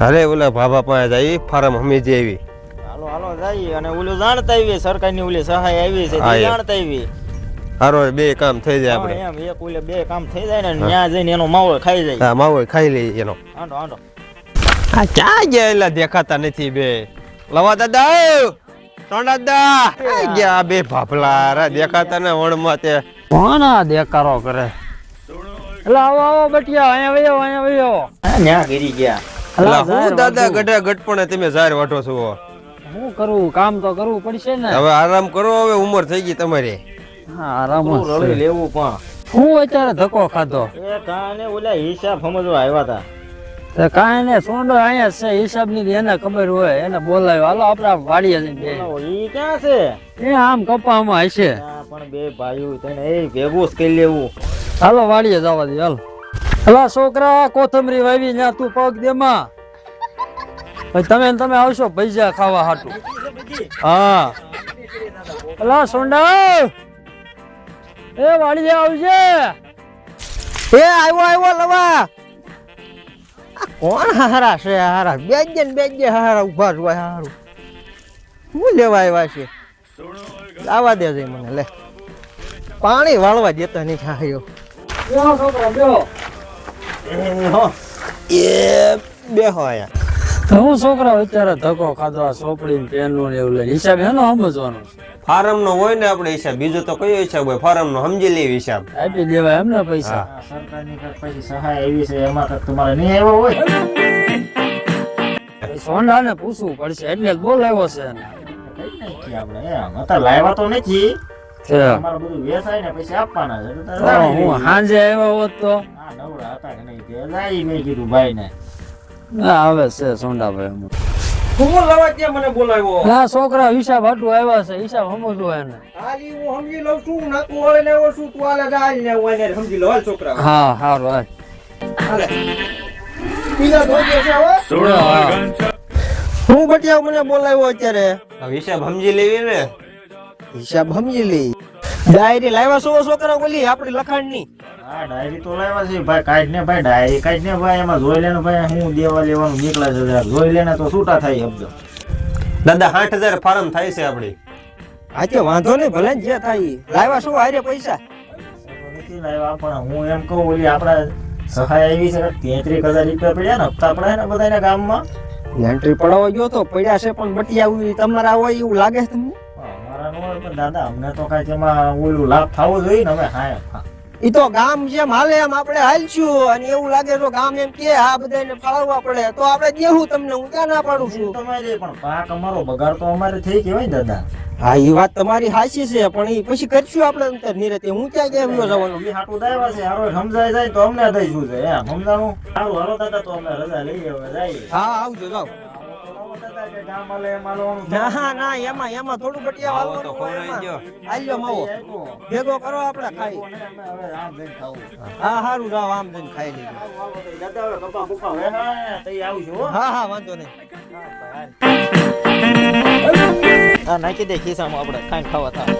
અરે ઓલા ભાભા પાસે ફરમ ફાર્મ હમી જેવી હાલો હાલો જઈ અને ઓલું જાણતા આવી સરકારની ઓલી સહાય આવી છે તે જાણતા આવી હારો બે કામ થઈ જાય આપણે. એમ એક ઓલે બે કામ થઈ જાય ને ત્યાં જઈને એનો માવો ખાઈ જાય. હા માવો ખાઈ લે એનો. આંડો આંડો આ ક્યાં ગયા દેખાતા નથી બે. લવા દાદા ત્રણ દાદા! ગયા બે ભાભલા? રા દેખાતા ને વણમાં તે. કોણ આ દેકારો કરે? એટલે આવો આવો બટિયા અહીંયા વયો અહીંયા વયો. ન્યા ગીરી ગયા. અલા, અલા, હું દાદા ગઢા ગઢપણે તમે ઝાર વાટો છો હું. કરવું કામ તો કરવું પડશે ને. હવે આરામ કરો હવે ઉંમર થઈ ગઈ તમારી. હા આરામ રળી લેવું પણ? હું અત્યારે ધક્કો ખાધો. એ કાને ઓલા હિસાબ સમજવા આવ્યા હતા. તો કાંઈ ને સોંડો અહીંયા છે હિસાબની એને ખબર હોય એને બોલાવ્યો. હાલો આપડા વાડીએ જઈને બે. ઈ ક્યાં છે? એ આમ કપામાં હશે. પણ બે ભાઈઓ તને એ ભેગું કરી લેવું. હાલો વાડીએ જવા દે હાલ. હલા છોકરા કોથમરી વાવી ત્યાં તું પગ દેમાં. તમે તમે આવશો પૈસા ખાવા હાટું. હા. અલા સોંડા એ વાડીએ આવજે એ આવ્યો આવ્યો લવા. કોણ હારા છે હારા બેજે ને બેજે હારા ઊભા જોવા હારું શું લેવા આવ્યા છે? લાવા દે છે મને લે. પાણી વાળવા દેતા નહીં ખાયો બેહો છોકરા એ બેહો અહીંયા હું છોકરા અત્યારે ધક્કો ખાધો આ સોપડી ને પેનું ને એવું લઈને. હિસાબ એનો સમજવાનો ફાર્મ નો હોય ને આપણે હિસાબ. બીજો તો કયો હિસાબ હોય? ફાર્મ નો સમજી લેવી હિસાબ. આપી દેવાય એમને પૈસા. સરકારની પછી સહાય એવી છે એમાં તમારે નહીં આવ્યો હોય? સોંડા ને પૂછવું પડશે. એટલે બોલાવ્યો છે આપણે લાવ્યા તો નથી. હું સાંજે આવ્યો હોત તો? નવરા હતા કે નહીં. તે લાવી મેં કીધું ભાઈ ના આવે છે સોંડાભાઈ અમુક. હું લવા ત્યાં મને બોલાવ્યો? ના છોકરા હિસાબ હાટું આવ્યા છે હિસાબ સમજવો એને. હાલી હું સમજી લઉં છું નાતું વળે ને છું તું આલે ગાલ ને હું એને સમજી લો હાલ છોકરા. હા સારું હાલ. હાલે. પીલા ધોઈ છે હો. બટિયા મને બોલાવ્યો અત્યારે. હિસાબ સમજી લેવી ને હિસાબ સમજી લે ડાયરી લાવ્યા છો છોકરા બોલી આપણી લખાણની હા ડાયરી તો લાવ્યા છે ભાઈ કાઢ ને ભાઈ ડાયરી કાઢ ને ભાઈ એમાં જોઈ લેને ભાઈ હું દેવા લેવાનું નીકળે છે જરાક. જોઈ લેને તો છૂટા થાય શબ્દ. દાદા આઠ હજાર ફાર્મ થાય છે આપડી આજે વાંધો નહીં ભલે ને જે થાય. લાવ્યા શું હારે પૈસા? નથી લાવ્યા પણ હું એમ કહું ઓલી આપડા સહાય આવી છે તેત્રીસ હજાર રૂપિયા પડ્યા ને હપ્તા પડ્યા ને બધાના ગામમાં. એન્ટ્રી પડાવવા ગયો તો પડ્યા છે પણ બટિયા તમારા હોય એવું લાગે છે તમને? પણ દાદા અમને તો કાંઈ તેમાં ઓલું લાભ થવો જોઈએ ને હવે હા ઈ તો ગામ જેમ હાલે એમ આપણે હાલશું અને એવું લાગે તો ગામ એમ કે આ બધાને ફાળવવા પડે. તો આપણે દેવું તમને હું ક્યાં ના પાડું છું? તમારે પણ પાક અમારો બગાડ તો અમારે થઈ કેવાય દાદા. હા એ વાત તમારી હાચી છે પણ એ પછી કરશું આપણે અંતર નિરતે હું ક્યાં કેમ ન જવાનું એ હાટું દાયવા છે હારો સમજાય જાય તો અમને દઈશું છે એમ સમજાણું? હારું હારો દાદા તો અમે રજા લઈ હવે જઈએ. હા આવજો જાઓ. ના ના એમાં એમાં થોડું બટિયા વાવો તો એમાં. હાલ્યો માવો. ભેગો કરો આપણે ખાઈ. હા સારું જાઓ આમ જઈને ખાઈ લીધું દાદા હવે કપા બપા વેહાય, તઈ આવજો હા. હા વાંધો નહીં. નાખી દે ખિસ્સામાં આપણે ખાઈને ખાવા થાય.